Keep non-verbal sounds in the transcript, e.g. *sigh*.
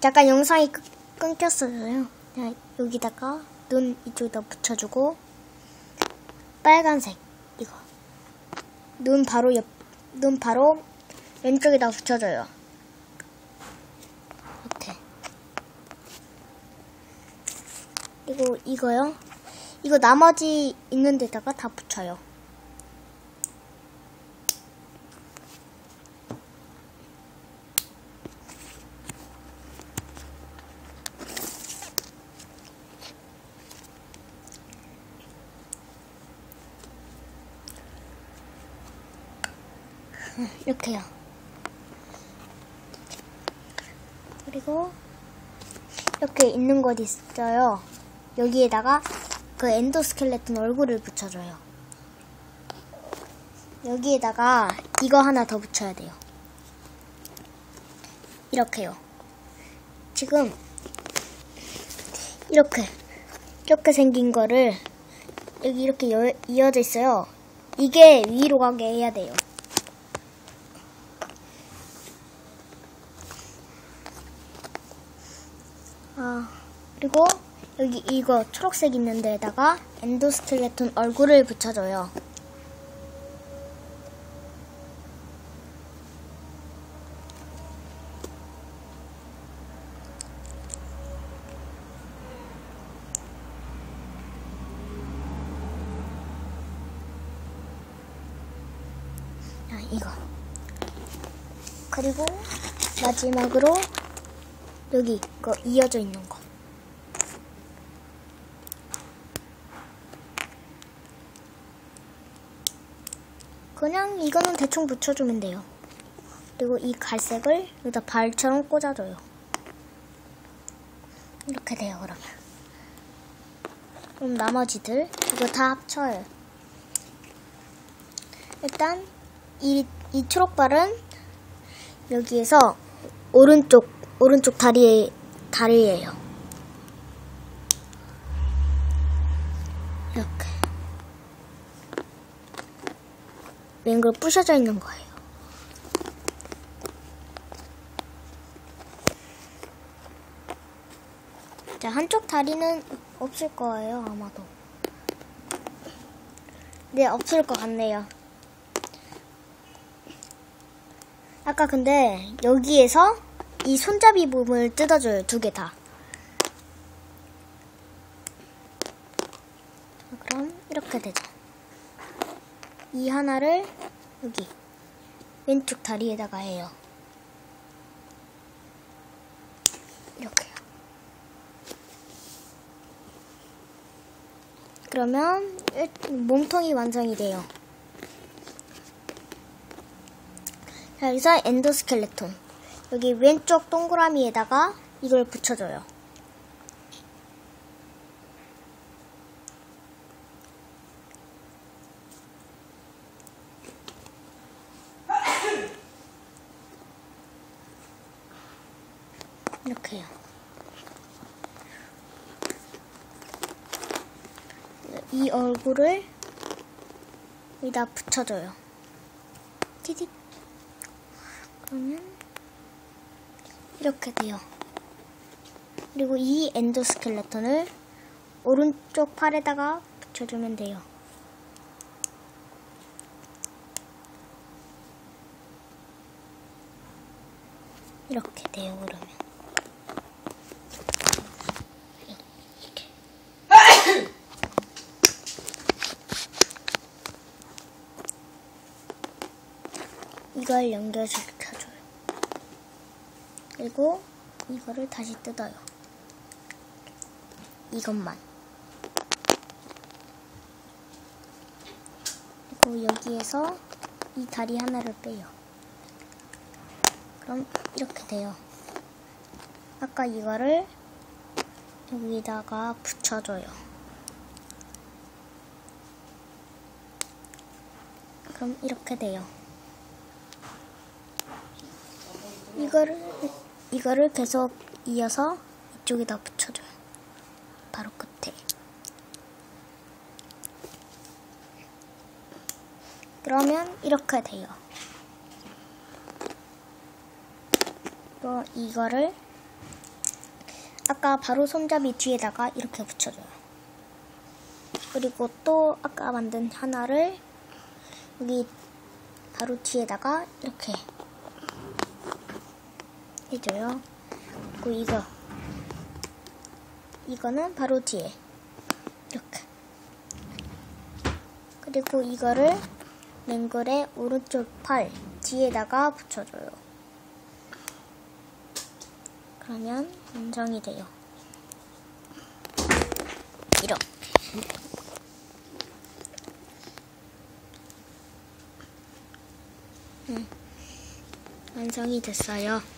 잠깐 영상이 끊- 끊겼어요. 여기다가 눈 이쪽에다 붙여주고 빨간색 이거 눈 바로 옆 눈 바로 왼쪽에다 붙여줘요. 이렇게 그리고 이거요. 이거 나머지 있는 데다가 다 붙여요. 이렇게요. 그리고 이렇게 있는 것 있어요. 여기에다가 그 엔도스켈레톤 얼굴을 붙여줘요. 여기에다가 이거 하나 더 붙여야 돼요. 이렇게요. 지금 이렇게 이렇게 생긴 거를 여기 이렇게 여- 이어져 있어요. 이게 위로 가게 해야 돼요. 아, 그리고 여기 이거 초록색 있는 데에다가 엔도스켈레톤 얼굴을 붙여줘요. 아, 이거. 그리고 마지막으로 여기 거 이어져 있는 거. 그냥 이거는 대충 붙여주면 돼요. 그리고 이 갈색을 여기다 발처럼 꽂아줘요. 이렇게 돼요, 그러면. 그럼 나머지들 이거 다 합쳐요. 일단 이, 이 초록발은 여기에서 오른쪽 오른쪽 다리에 다리예요. 이렇게 맹글 부셔져 있는 거예요. 자, 한쪽 다리는 없을 거예요, 아마도. 네, 없을 것 같네요. 아까 근데 여기에서 이 손잡이 부분을 뜯어줘요, 두 개 다. 자, 그럼 이렇게 되죠. 이 하나를 여기 왼쪽 다리에다가 해요. 이렇게요. 그러면 일- 몸통이 완성이 돼요. 자, 여기서 엔도스켈레톤. 여기 왼쪽 동그라미에다가 이걸 붙여줘요. 이렇게요. 이 얼굴을 여기다 붙여줘요. 티딕. 그러면 이렇게 돼요. 그리고 이 엔도스켈레톤을 오른쪽 팔에다가 붙여주면 돼요. 이렇게 돼요, 그러면. *coughs* 이걸 연결시켜줘요. 그리고 이거를 다시 뜯어요. 이것만. 그리고 여기에서 이 다리 하나를 빼요. 그럼 이렇게 돼요. 아까 이거를 여기다가 붙여줘요. 그럼 이렇게 돼요. 이거를 이거를 계속 이어서 이쪽에다 붙여줘요. 바로 끝에. 그러면 이렇게 돼요. 또 이거를 아까 바로 손잡이 뒤에다가 이렇게 붙여줘요. 그리고 또 아까 만든 하나를 여기 바로 뒤에다가 이렇게 해줘요. 그리고 이거 이거는 바로 뒤에 이렇게 그리고 이거를 맹글의 오른쪽 팔 뒤에다가 붙여줘요. 그러면 완성이 돼요. 이렇게. 음, 완성이 됐어요.